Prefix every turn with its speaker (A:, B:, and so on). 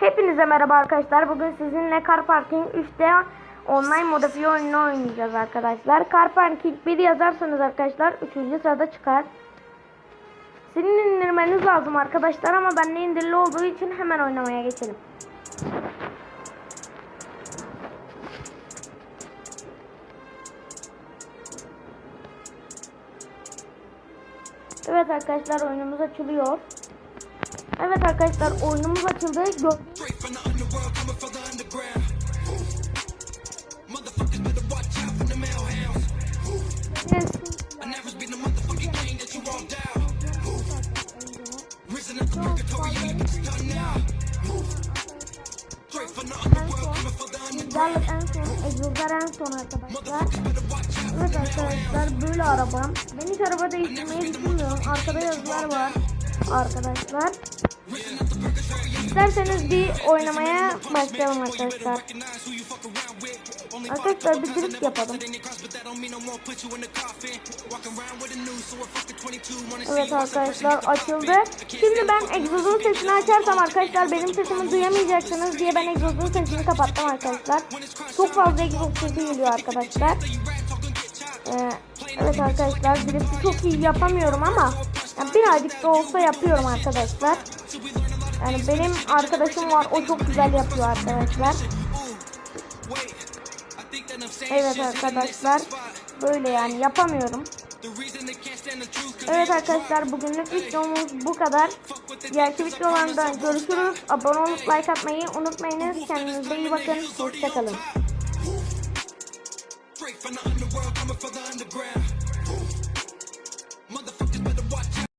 A: Hepinize merhaba arkadaşlar. Bugün sizinle Car Parking 3'te online modifiye oyununu oynayacağız arkadaşlar. Car Parking 1 yazarsanız arkadaşlar 3. sırada çıkar. Sizin indirmeniz lazım arkadaşlar ama bende indirili olduğu için hemen oynamaya geçelim. Evet arkadaşlar oyunumuz açılıyor. Evet arkadaşlar oyunumuz açıldı. Gö-. Güzellik en son, egzozlar en son arkadaşlar. Evet arkadaşlar böyle arabam. Ben hiç araba değiştirmeyi düşünmüyorum. Arkada yazılar var arkadaşlar. İsterseniz bir oynamaya başlayalım arkadaşlar. Arkadaşlar bir drift yapalım.
B: in your cross, but that don't mean I won't put you in the coffin. Walking around with a news, so a fucking 22 wanna see
A: Evet arkadaşlar açıldı. Şimdi ben egzozun sesini açarsam arkadaşlar benim sesimi duyamayacaksınız diye ben egzozun sesini kapattım arkadaşlar. Çok fazla egzoz sesi geliyor arkadaşlar. Ee, evet arkadaşlar drifti çok iyi yapamıyorum ama birazcık da olsa yapıyorum arkadaşlar. Yani benim arkadaşım var o çok güzel yapıyor arkadaşlar. Evet arkadaşlar böyle yani yapamıyorum. Evet arkadaşlar bugünlük videomuz bu kadar. Diğerki videolarında görüşürüz. Abone olup like atmayı unutmayınız. Kendinize iyi bakın. Hoşçakalın.